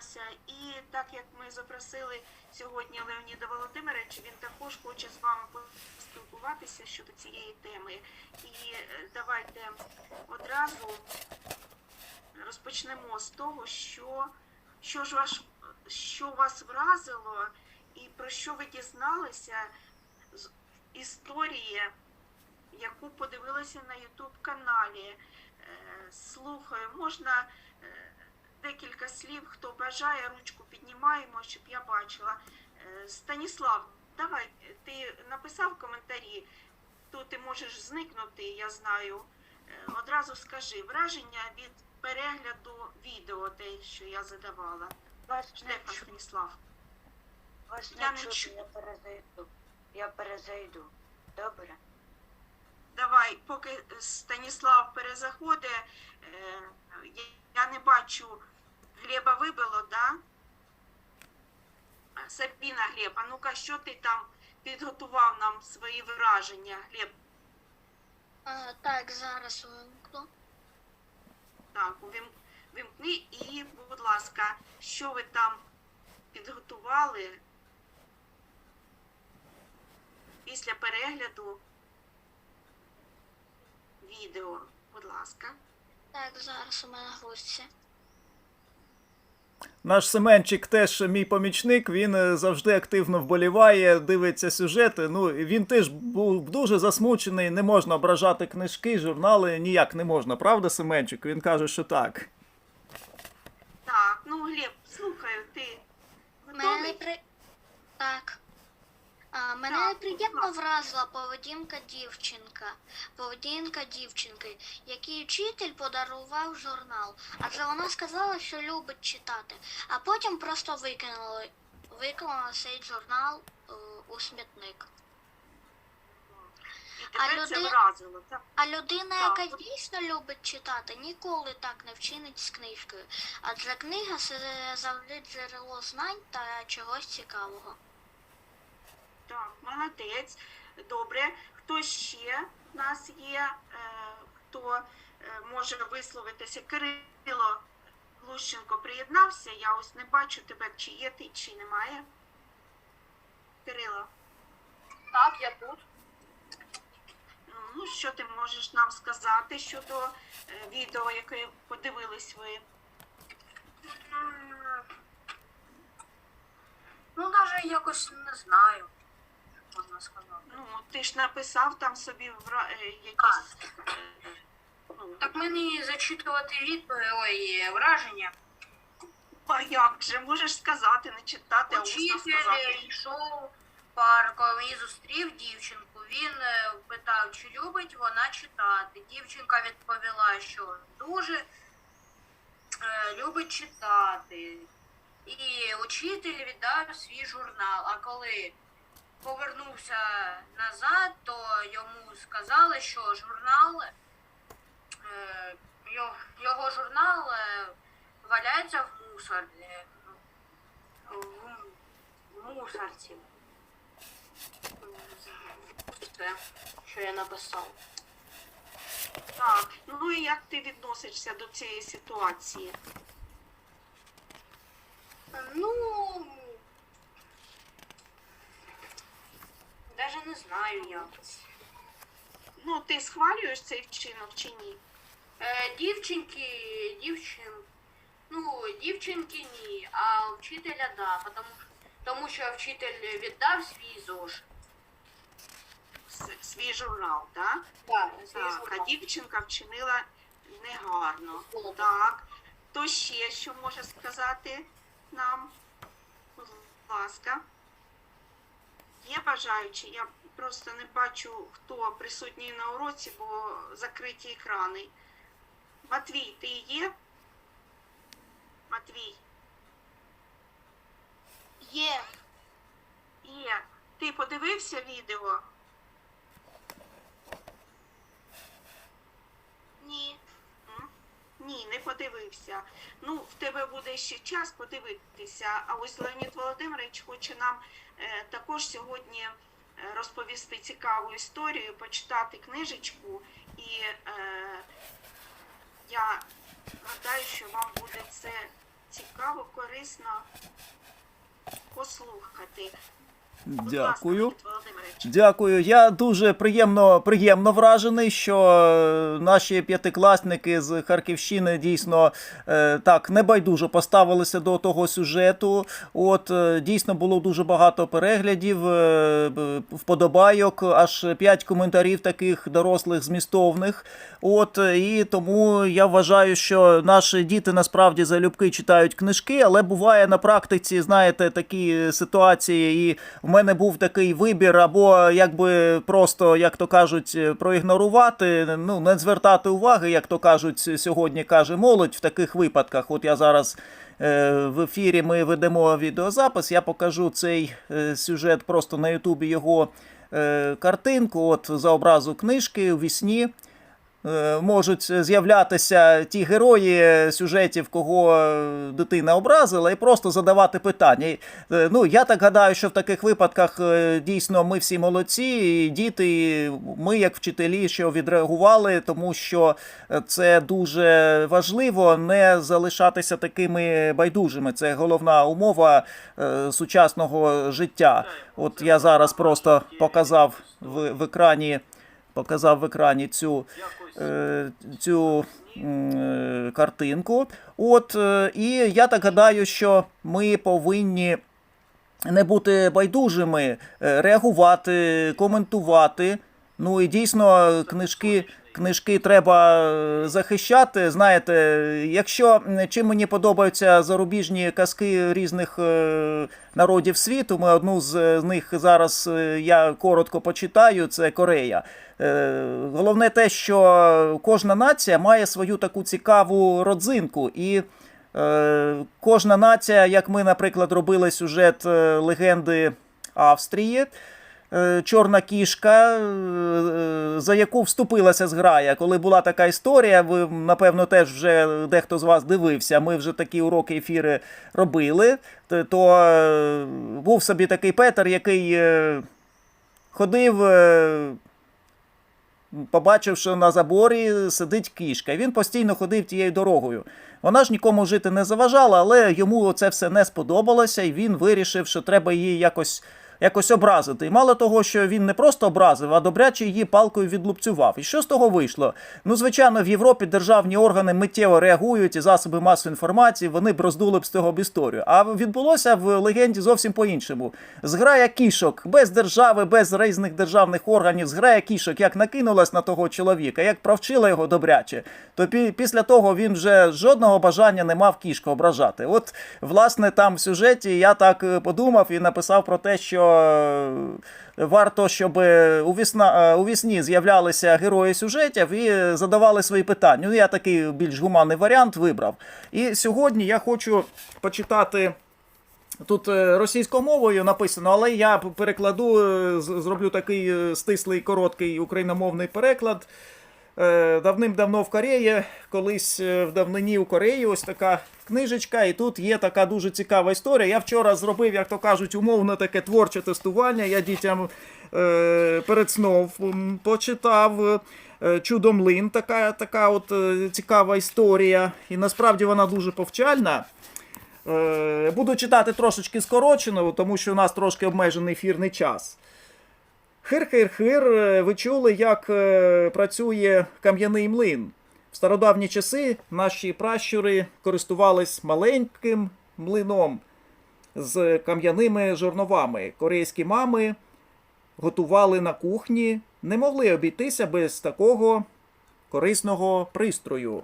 дізналася, і так як ми запросили сьогодні Леоніда Володимировича, він також хоче з вами поспілкуватися щодо цієї теми. І е, давайте одразу розпочнемо з того, що, що ж ваш, що вас вразило, і про що ви дізналися з історії, яку подивилися на Ютуб каналі. Е, Слухаю, можна е, декілька слів, хто бажає, ручку піднімаємо, щоб я бачила. Е, Станіслав, давай, ти написав коментарі, то ти можеш зникнути, я знаю. Е, Одразу скажи враження від перегляду відео, те, що я задавала. Вас Штефан Станіслав. вас я не не чу- я перезайду. Я перезайду. Добре? Давай, поки Станіслав перезаходить, е, я- не бачу, Глеба вибило, да? Сабіна Глеб, а ну-ка, що ти там підготував нам свої враження, Глеб? А, так, зараз вимкну. Так, вимкни і, будь ласка, що ви там підготували після перегляду відео, будь ласка. Так, зараз у мене грузиться. Наш Семенчик теж мій помічник, він е, завжди активно вболіває, дивиться сюжети. Ну, він теж був дуже засмучений, не можна ображати книжки, журнали ніяк не можна, правда, Семенчик? Він каже, що так. Так, ну, Глеб, слухаю, ти Мене при... Так. А, мене Так, приємно вразила поведінка дівчинка. Поведінка дівчинки, якій вчитель подарував журнал. Адже вона сказала, що любить читати, а потім просто викинула, викинула цей журнал е, у смітник. А це люди- вразило, так? А людина, Так. яка дійсно любить читати, ніколи так не вчинить з книжкою. Адже книга це завжди джерело знань та чогось цікавого. Так, молодець. Добре. Хто ще в нас є, е, хто е, може висловитися? Кирило Глущенко приєднався. Я ось не бачу тебе, чи є ти, чи немає. Кирило, Так, я тут. ну що ти можеш нам сказати щодо е, відео, яке подивились ви? Ну, навіть якось не знаю, можна сказати. Ну, ти ж написав там собі вра... е, якісь. ну, Так мені зачитувати відповідь, ой, враження. а як же можеш сказати, не читати, а усно Учитель сказати. йшов парком і зустрів дівчинку. Він е, питав, чи любить вона читати. Дівчинка відповіла, що дуже е, любить читати. І учитель віддав свій журнал. А коли повернувся назад, то йому сказали, що журнал, е, його, журнал е, валяється в мусорі. В, в мусорці. Це, що я написав. Так, ну і як ти відносишся до цієї ситуації? Ну, навіть не знаю як. Ну, ти схвалюєш цей вчинок чи ні? Е, дівчинки, дівчин, ну, дівчинки ні, а вчителя да, тому, тому що вчитель віддав свій ЗОЖ. С- Свій журнал, так? Да, Так, а дівчинка вчинила негарно. Добре. Так. То ще що може сказати нам? Будь ласка. Є бажаючі? Я просто не бачу, хто присутній на уроці, бо закриті екрани. Матвій, ти є? Матвій. Є. Є. Ти подивився відео? Ні. М? Ні, подивився. Ну, в тебе буде ще час подивитися. А ось Леонід Володимирович хоче нам е, також сьогодні е, розповісти цікаву історію, почитати книжечку. І е, я гадаю, що вам буде це цікаво, корисно послухати. Дякую. Дякую. Я дуже приємно, приємно вражений, що е, наші п'ятикласники з Харківщини дійсно е, так небайдужо поставилися до того сюжету. От е, дійсно було дуже багато переглядів, вподобайок, аж п'ять коментарів таких дорослих змістовних. От і тому я вважаю, що наші діти насправді залюбки читають книжки, але буває на практиці, знаєте, такі ситуації, і в мене був такий вибір, або якби просто, як то кажуть, проігнорувати, ну не звертати уваги, як то кажуть, сьогодні каже молодь в таких випадках. От я зараз. е, В ефірі ми ведемо відеозапис. Я покажу цей е, сюжет просто на Ютубі його е, картинку. От за образу книжки у вісні можуть з'являтися ті герої сюжетів, кого е, дитина образила, і просто задавати питання. Е, Ну, я так гадаю, що в таких випадках е, дійсно ми всі молодці, і діти, і ми, як вчителі, що відреагували, тому що е, це дуже важливо не залишатися такими байдужими. Це головна умова е, сучасного життя. От я зараз просто показав в, в екрані. Показав в екрані цю, е, цю е, картинку. От, е, і я так гадаю, що ми повинні не бути байдужими, е, реагувати, коментувати. Ну і дійсно книжки. Книжки треба е, захищати. Знаєте, якщо чим мені подобаються зарубіжні казки різних е, народів світу, ми одну з них зараз е, я коротко почитаю. Це Корея. Е, Головне те, що кожна нація має свою таку цікаву родзинку, і е, кожна нація, як ми, наприклад, робили сюжет е, легенди Австрії. Чорна кішка, за яку вступилася зграя. Коли була така історія, ви напевно теж вже дехто з вас дивився. Ми вже такі уроки ефіри робили. То був собі такий Петер, який ходив. Побачив, що на заборі сидить кішка. Він постійно ходив тією дорогою. Вона ж нікому жити не заважала, але йому це все не сподобалося, і він вирішив, що треба її якось. Якось образити. І мало того, що він не просто образив, а добряче її палкою відлупцював. І що з того вийшло? Ну, звичайно, в Європі державні органи миттєво реагують і засоби масової інформації, вони б роздули б з цього б історію. А відбулося в легенді зовсім по-іншому. Зграя кішок без держави, без різних державних органів, зграя кішок, як накинулась на того чоловіка, як провчила його добряче, то пі- після того він вже жодного бажання не мав кішку ображати. От, власне, там в сюжеті я так е, подумав і написав про те, що е, варто, щоб у, вісна, е, з'являлися герої сюжетів і задавали свої питання. Ну, я такий більш гуманний варіант вибрав. І сьогодні я хочу почитати. Тут е, російською мовою написано, але я перекладу, зроблю такий стислий короткий україномовний переклад. Е, Давним-давно в Кореї, колись е, в давнині у Кореї, ось така книжечка, і тут є така дуже цікава історія. Я вчора зробив, як то кажуть, умовно таке творче тестування. Я дітям е, перед сном почитав. е, Чудо млин, така, така от цікава історія. І насправді вона дуже повчальна. Буду читати трошечки скорочено, тому що у нас трошки обмежений ефірний час. Хир-хир-хир, е, ви чули, як е, працює кам'яний млин. В стародавні часи наші пращури користувались маленьким млином з кам'яними жорновами. Корейські мами готували на кухні, не могли обійтися без такого корисного пристрою.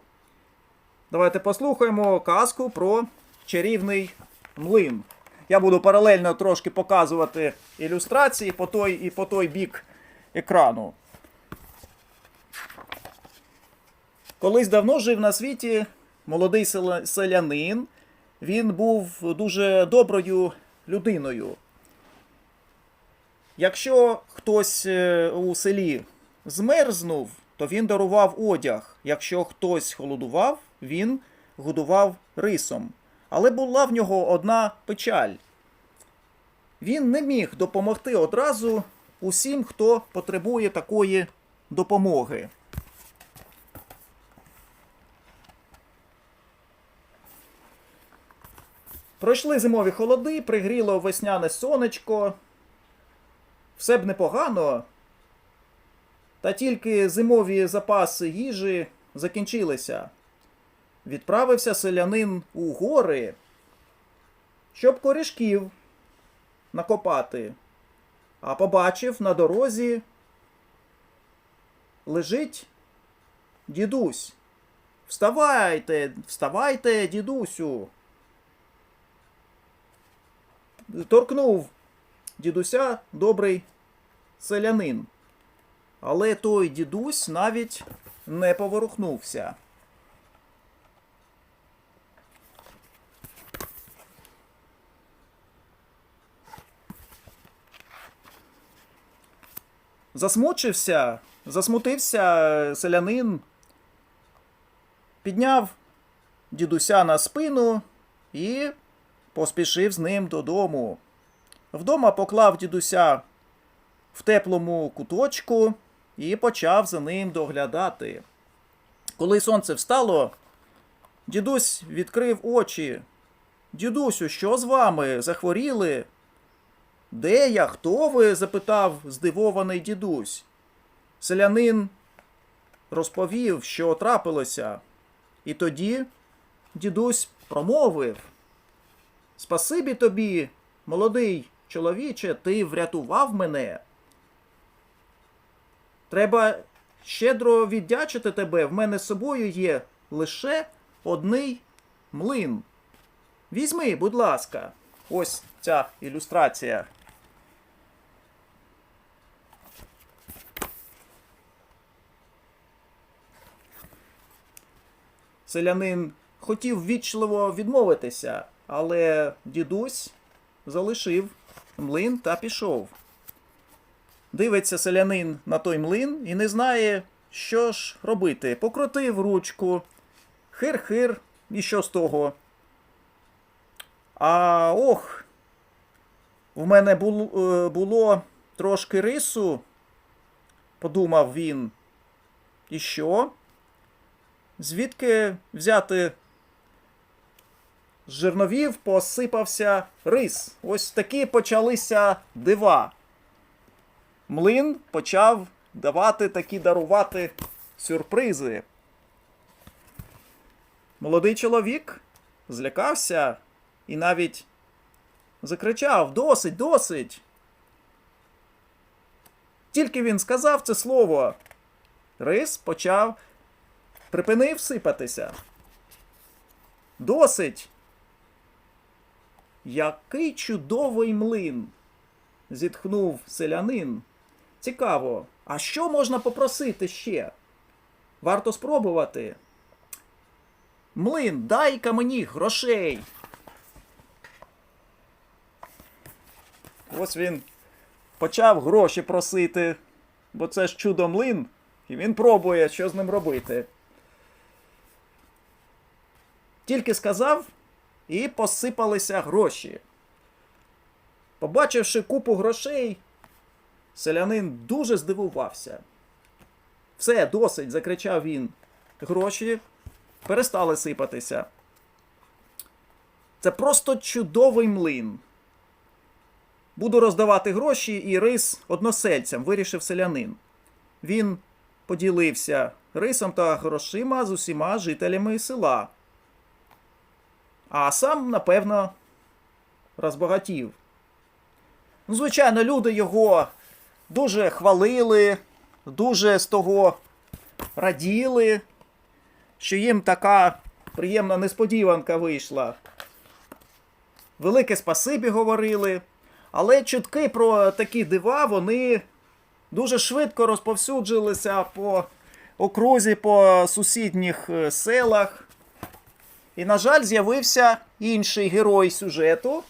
Давайте послухаємо казку про чарівний млин. Я буду паралельно трошки показувати ілюстрації по той і по той бік екрану. Колись давно жив на світі молодий селянин. Він був дуже доброю людиною. Якщо хтось е, у селі змерзнув, то він дарував одяг. Якщо хтось холодував, він годував рисом. Але була в нього одна печаль. Він не міг допомогти одразу усім, хто потребує такої допомоги. Пройшли зимові холоди, пригріло весняне сонечко. Все б непогано. Та тільки зимові запаси їжі закінчилися. Відправився селянин у гори, щоб корішків накопати. А побачив на дорозі лежить дідусь. Вставайте, вставайте, дідусю. Торкнув дідуся добрий селянин. Але той дідусь навіть не поворухнувся. Засмучився, засмутився селянин, підняв дідуся на спину і поспішив з ним додому. Вдома поклав дідуся в теплому куточку і почав за ним доглядати. Коли сонце встало, дідусь відкрив очі. Дідусю, що з вами? Захворіли? Де я? Хто ви? запитав здивований дідусь. Селянин розповів, що трапилося. І тоді дідусь промовив: Спасибі тобі, молодий чоловіче, ти врятував мене. Треба щедро віддячити тебе. В мене з собою є лише одний млин. Візьми, будь ласка, ось ця ілюстрація. Селянин хотів вічливо відмовитися, але дідусь залишив млин та пішов. Дивиться селянин на той млин і не знає, що ж робити. Покрутив ручку, хир-хир, і що з того? А ох, в мене було, е, було трошки рису, подумав він. І що? Звідки взяти з жерновів посипався рис. Ось такі почалися дива. Млин почав давати такі дарувати сюрпризи. Молодий чоловік злякався і навіть закричав: Досить, досить. Тільки він сказав це слово. Рис почав припинив сипатися. Досить. Який чудовий млин. зітхнув селянин. Цікаво, а що можна попросити ще? Варто спробувати. Млин, дай-ка мені грошей. Ось він почав гроші просити, бо це ж чудо млин, і він пробує, що з ним робити. Тільки сказав, і посипалися гроші. Побачивши купу грошей, селянин дуже здивувався. Все, досить, закричав він. Гроші перестали сипатися. Це просто чудовий млин. Буду роздавати гроші і рис односельцям, вирішив селянин. Він поділився рисом та грошима з усіма жителями села. А сам, напевно, розбагатів. Звичайно, люди його дуже хвалили, дуже з того раділи, що їм така приємна несподіванка вийшла. Велике спасибі говорили, але чутки про такі дива вони дуже швидко розповсюджилися по окрузі, по сусідніх е, селах. І, на жаль, з'явився інший герой сюжету,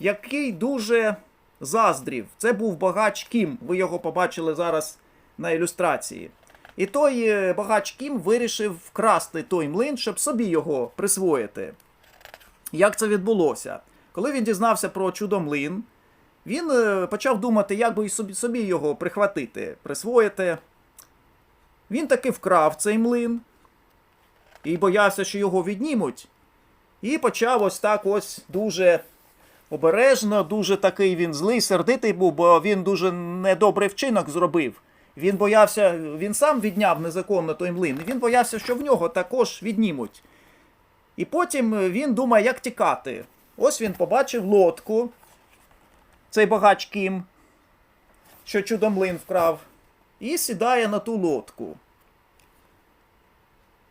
який дуже заздрів. Це був багач Кім. Ви його побачили зараз на ілюстрації. І той е, багач Кім вирішив вкрасти той млин, щоб собі його присвоїти. Як це відбулося? Коли він дізнався про чудо млин, він е, почав думати, як би собі його прихватити, присвоїти. Він таки вкрав цей млин і боявся, що його віднімуть. І почав ось так ось дуже обережно, дуже такий він злий, сердитий був, бо він дуже недобрий вчинок зробив. Він боявся, він сам відняв незаконно той млин, він боявся, що в нього також віднімуть. І потім він думає, як тікати. Ось він побачив лодку, цей багач Кім, що чудомлин вкрав, і сідає на ту лодку.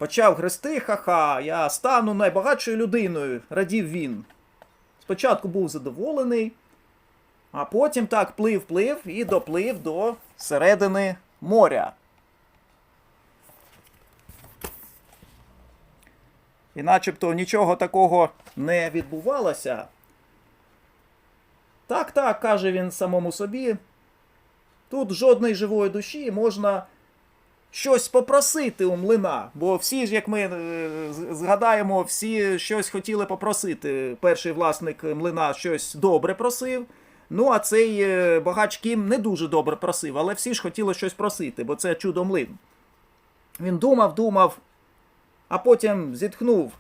Почав грести, ха-ха, я стану найбагатшою людиною, радів він. Спочатку був задоволений, а потім так плив, плив і доплив до середини моря. І начебто нічого такого не відбувалося. Так, так, каже він самому собі. Тут жодної живої душі можна щось попросити у млина. Бо всі ж, як ми е, згадаємо, всі щось хотіли попросити. Перший власник млина щось добре просив. Ну, а цей е, багач Кім не дуже добре просив, але всі ж хотіли щось просити, бо це чудо млин. Він думав, думав, а потім зітхнув.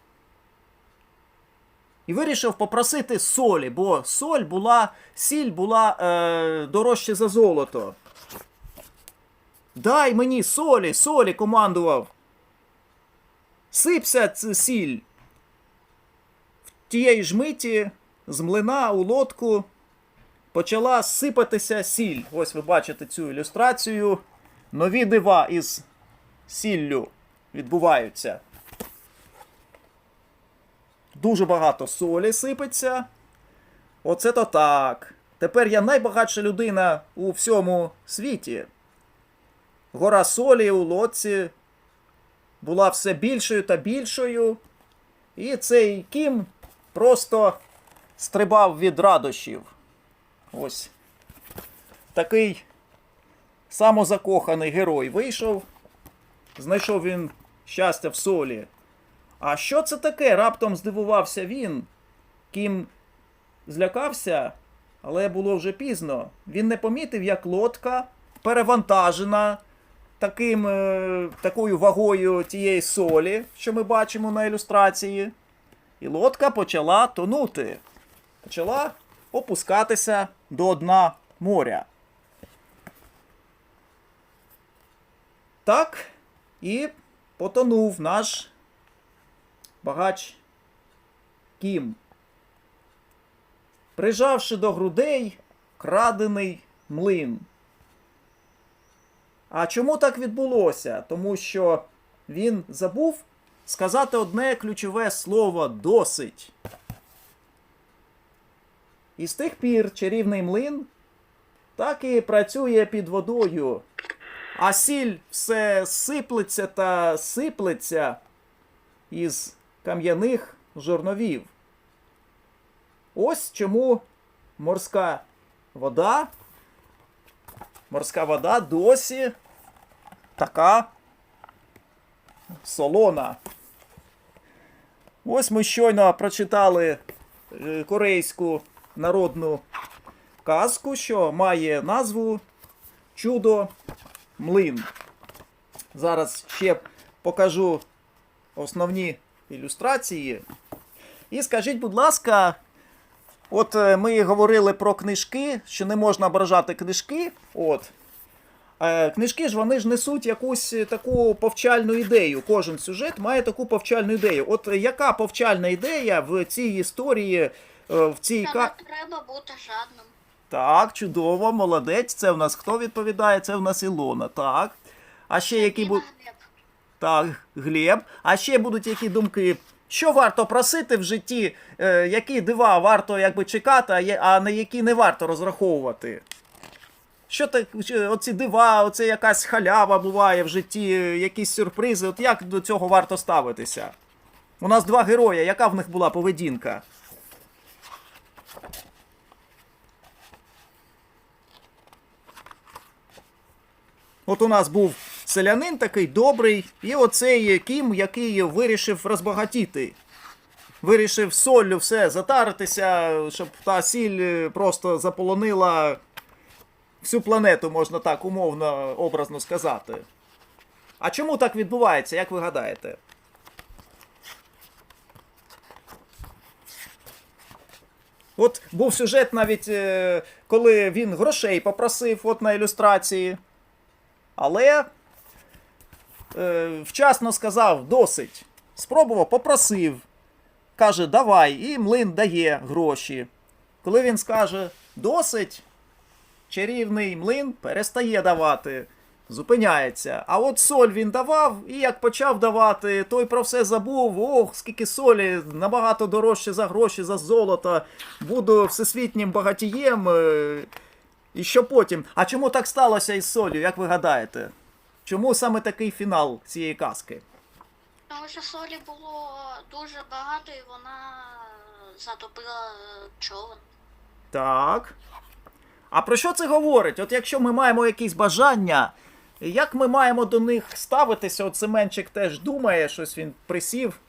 І вирішив попросити солі, бо соль була, сіль була е, дорожче за золото. Дай мені солі, солі, командував. Сипся ц- сіль. В тієї ж миті з млина у лодку почала сипатися сіль. Ось ви бачите цю ілюстрацію. Нові дива із сіллю відбуваються. Дуже багато солі сипеться. Оце то так. Тепер я найбагатша людина у всьому світі. Гора солі у лодці була все більшою та більшою. І цей кім просто стрибав від радощів. Ось. Такий самозакоханий герой вийшов. Знайшов він щастя в солі. А що це таке? Раптом здивувався він. Кім злякався, але було вже пізно. Він не помітив, як лодка перевантажена таким, е, такою вагою тієї солі, що ми бачимо на ілюстрації. І лодка почала тонути. Почала опускатися до дна моря. Так, і потонув наш багач Кім. Прижавши до грудей крадений млин. А чому так відбулося? Тому що він забув сказати одне ключове слово досить. І з тих пір чарівний млин так і працює під водою. А сіль все сиплеться та сиплеться із кам'яних жорновів. Ось чому морська вода, морська вода досі така солона. Ось ми щойно прочитали е, корейську народну казку, що має назву Чудо млин. Зараз ще покажу основні ілюстрації. І скажіть, будь ласка, от е, ми говорили про книжки, що не можна ображати книжки. От. Е, Книжки ж вони ж несуть якусь е, таку повчальну ідею. Кожен сюжет має таку повчальну ідею. От е, яка повчальна ідея в цій історії, в цій ка... не треба бути жадним. Так, чудово, молодець. Це в нас хто відповідає? Це в нас Ілона. Так. А ще які будуть. Так, Глеб. А ще будуть які думки? Що варто просити в житті, які дива варто якби чекати, а на які не варто розраховувати? Що так, оці дива, оце якась халява буває в житті, якісь сюрпризи. От як до цього варто ставитися? У нас два герої, яка в них була поведінка? От у нас був селянин такий добрий, і оцей кім, який вирішив розбагатіти. Вирішив соллю все затаритися, щоб та сіль просто заполонила всю планету, можна так умовно образно сказати. А чому так відбувається, як ви гадаєте? От був сюжет навіть, е, коли він грошей попросив от на ілюстрації. Але е, вчасно сказав досить. Спробував, попросив. Каже, давай, і млин дає гроші. Коли він скаже досить, чарівний млин перестає давати, зупиняється. А от соль він давав, і як почав давати, той про все забув. Ох, скільки солі, набагато дорожче за гроші, за золото. Буду всесвітнім багатієм. е, І що потім? А чому так сталося із солью, як ви гадаєте? Чому саме такий фінал цієї казки? Тому що солі було дуже багато і вона затопила е, човен. Так. А про що це говорить? От якщо ми маємо якісь бажання, як ми маємо до них ставитися? От Семенчик теж думає, щось він присів.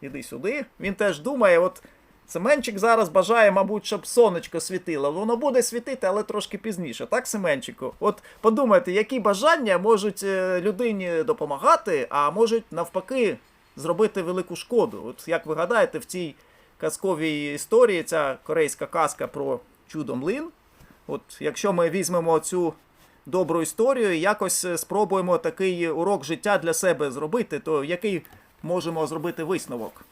Іди сюди. Він теж думає, от Семенчик зараз бажає, мабуть, щоб сонечко світило. Воно буде світити, але трошки пізніше, так, Семенчику? От подумайте, які бажання можуть е, людині допомагати, а можуть навпаки зробити велику шкоду. От як ви гадаєте, в цій казковій історії, ця корейська казка про чудо млин. От якщо ми візьмемо цю добру історію і якось е, спробуємо такий урок життя для себе зробити, то який можемо зробити висновок?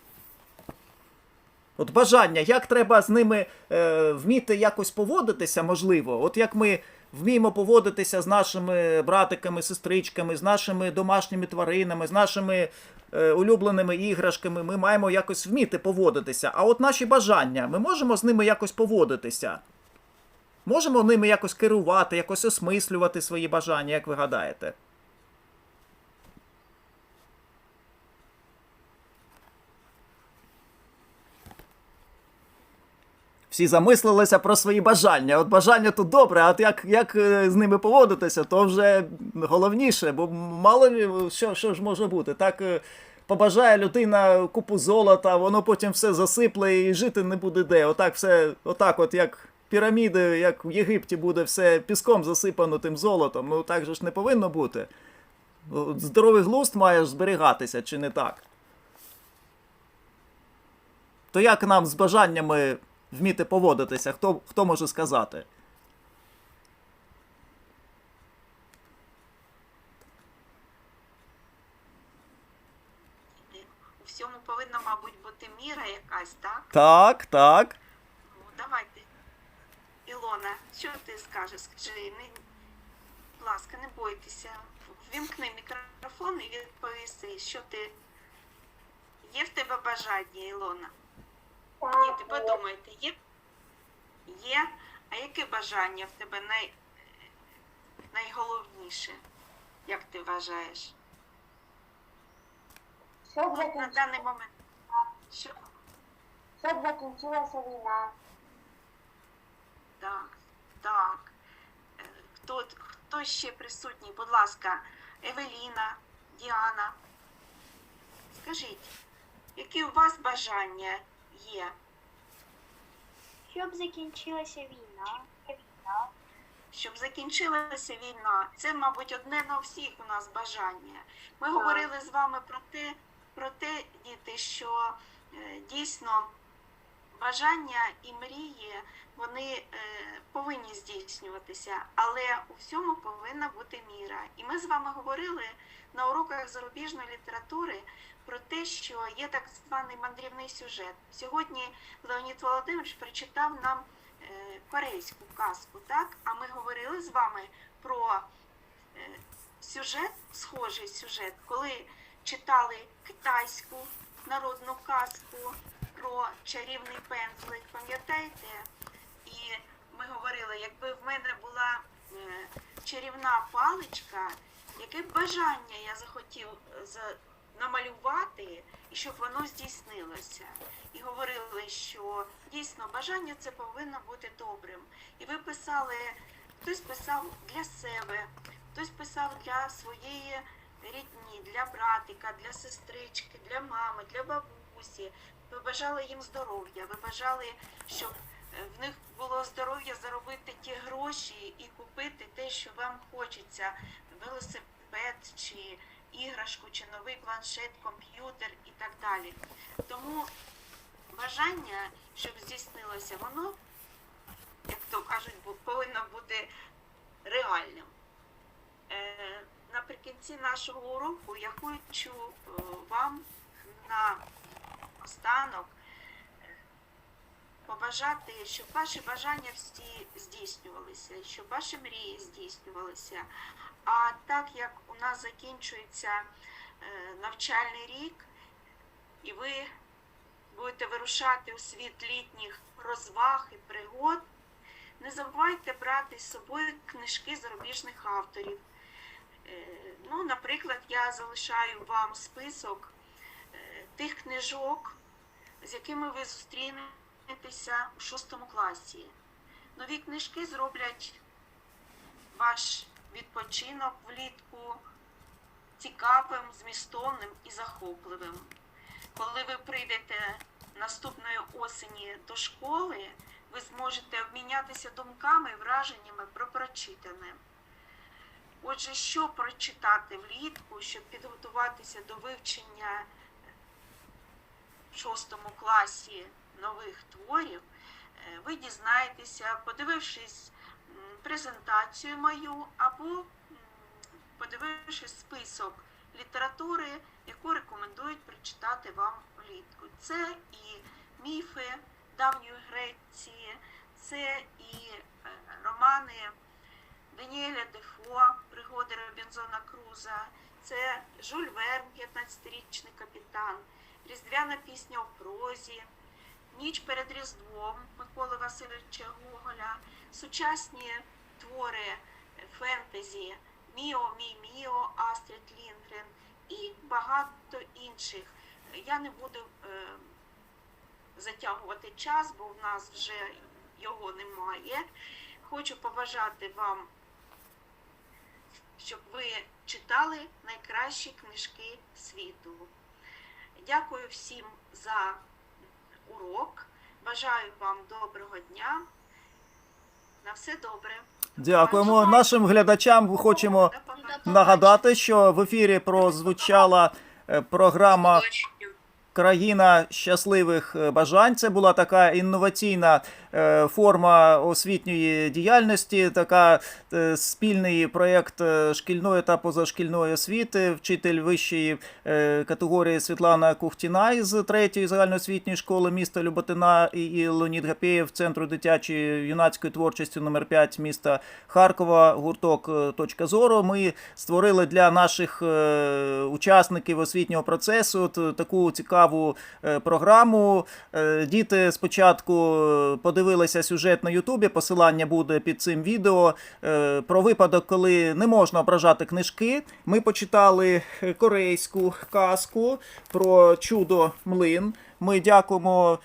От бажання, як треба з ними е, вміти якось поводитися, можливо, от як ми вміємо поводитися з нашими братиками, сестричками, з нашими домашніми тваринами, з нашими е, улюбленими іграшками, ми маємо якось вміти поводитися. А от наші бажання, ми можемо з ними якось поводитися? Можемо ними якось керувати, якось осмислювати свої бажання, як ви гадаєте? Всі замислилися про свої бажання. От бажання то добре, а от як, як е, з ними поводитися, то вже головніше, бо мало що, що ж може бути. Так е, побажає людина купу золота, воно потім все засипле і жити не буде де. Отак все, отак, от як піраміди, як в Єгипті буде все піском засипано тим золотом. Ну так же ж не повинно бути. Здоровий глузд має зберігатися, чи не так? То як нам з бажаннями вміти поводитися? Хто, хто може сказати? У всьому повинна, мабуть, бути міра якась, так? Так, так. Ну, давайте. Ілона, скажеш? Скажи, не, будь ласка, не бойтеся. Ввімкни мікрофон і відповіси, що ти. Є в тебе бажання, Ілона? Ні, ти подумайте, є? Є? А яке бажання в тебе най... найголовніше, як ти вважаєш? Щоб, От на даний момент. Що? Щоб закінчилася війна. Так, так. Е, Хто, хто ще присутній? Будь ласка, Евеліна, Діана. Скажіть, які у вас бажання є? Щоб закінчилася війна. війна. Щоб закінчилася війна. Це, мабуть, одне на всіх у нас бажання. Ми говорили з вами про те, про те, діти, що е, дійсно бажання і мрії вони е, повинні здійснюватися, але у всьому повинна бути міра. І ми з вами говорили на уроках зарубіжної літератури про те, що є так званий мандрівний сюжет. Сьогодні Леонід Володимирович прочитав нам е, корейську казку, так? А ми говорили з вами про е, сюжет, схожий сюжет, коли читали китайську народну казку про чарівний пензлик, пам'ятаєте? І ми говорили, якби в мене була е, чарівна паличка, яке бажання я захотів е, намалювати, і щоб воно здійснилося. І говорили, що дійсно бажання це повинно бути добрим. І ви писали, хтось писав для себе, хтось писав для своєї рідні, для братика, для сестрички, для мами, для бабусі. Ви бажали їм здоров'я, ви бажали, щоб е, в них було здоров'я заробити ті гроші і купити те, що вам хочеться, велосипед чи іграшку, чи новий планшет, комп'ютер і так далі. Тому бажання, щоб здійснилося, воно, як то кажуть, повинно бути реальним. Е, Наприкінці нашого уроку я хочу е, вам на останок побажати, щоб ваші бажання всі здійснювалися, щоб ваші мрії здійснювалися. А так як у нас закінчується е, навчальний рік, і ви будете вирушати у світ літніх розваг і пригод, не забувайте брати з собою книжки зарубіжних авторів. Е, Ну, наприклад, я залишаю вам список тих книжок, з якими ви зустрінетеся у шостому класі. Нові книжки зроблять ваш відпочинок влітку цікавим, змістовним і захопливим. Коли ви прийдете наступної осені до школи, ви зможете обмінятися думками і враженнями про прочитане. Отже, що прочитати влітку, щоб підготуватися до вивчення в шостому класі нових творів, е, ви дізнаєтеся, подивившись презентацію мою або подивившись список літератури, яку рекомендують прочитати вам влітку. Це і міфи давньої Греції, це і е, романи Даніеля Дефо, пригоди Робінзона Круза, це Жюль Верн, 15-річний капітан, Різдвяна пісня у прозі, Ніч перед Різдвом Миколи Васильовича Гоголя, сучасні твори фентезі Міо, Мі Міо, Астрід Лінгрен і багато інших. Я не буду е, затягувати час, бо в нас вже його немає. Хочу побажати вам, щоб ви читали найкращі книжки світу. Дякую всім за урок. Бажаю вам доброго дня. На все добре. Дякуємо нашим глядачам. Хочемо нагадати, що в ефірі прозвучала е, програма Країна щасливих е, бажань. Це була така інноваційна форма освітньої діяльності, така е, спільний проєкт е, шкільної та позашкільної освіти. Вчитель вищої е, категорії Світлана Кухтіна із третьої загальноосвітньої школи міста Люботина і Леонід Гапєєв Центру дитячої юнацької творчості номер 5 міста Харкова. Гурток е, «Точка зору». Ми створили для наших е, учасників освітнього процесу таку цікаву е, програму. Е, Діти спочатку е, подивилися сюжет на Ютубі. Посилання буде під цим відео. Е, Про випадок, коли не можна ображати книжки. Ми почитали корейську казку про чудо млин. Ми дякуємо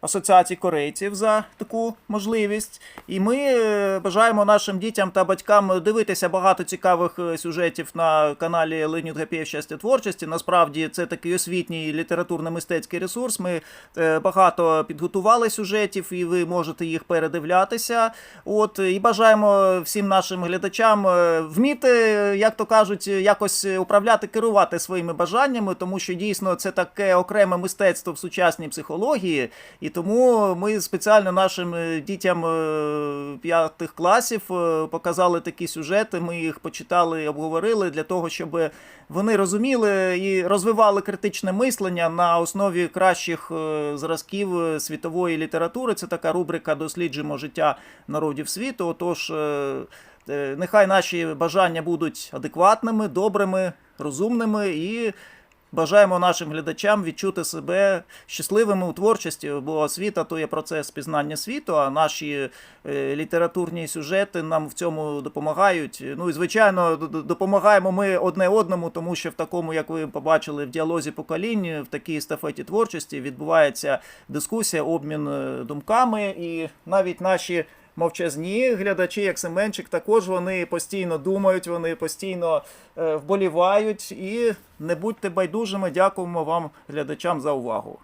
Асоціації корейців за таку можливість. І ми е, бажаємо нашим дітям та батькам дивитися багато цікавих е, сюжетів на каналі Леонід Гапєєв щастя творчості. Насправді це такий освітній літературно-мистецький ресурс. Ми е, багато підготували сюжетів, і ви можете їх передивлятися. От і бажаємо всім нашим глядачам вміти, як то кажуть, якось управляти, керувати своїми бажаннями, тому що дійсно це таке окреме мистецтво в сучасній психології. І тому ми спеціально нашим е, дітям е, п'ятих класів е, показали такі сюжети. Ми їх почитали, обговорили для того, щоб вони розуміли і розвивали критичне мислення на основі кращих зразків світової літератури. Це така рубрика Досліджуємо життя народів світу. Отож, нехай наші бажання будуть адекватними, добрими, розумними і. Бажаємо нашим глядачам відчути себе щасливими у творчості, бо освіта то є процес пізнання світу, а наші е, літературні сюжети нам в цьому допомагають. Ну і звичайно, допомагаємо ми одне одному, тому що в такому, як ви побачили, в діалозі поколінь, в такій естафеті творчості відбувається дискусія, обмін е, думками, і навіть наші. Мовчазні глядачі, як Семенчик, також вони постійно думають, вони постійно е, вболівають. І не будьте байдужими. Дякуємо вам, глядачам, за увагу.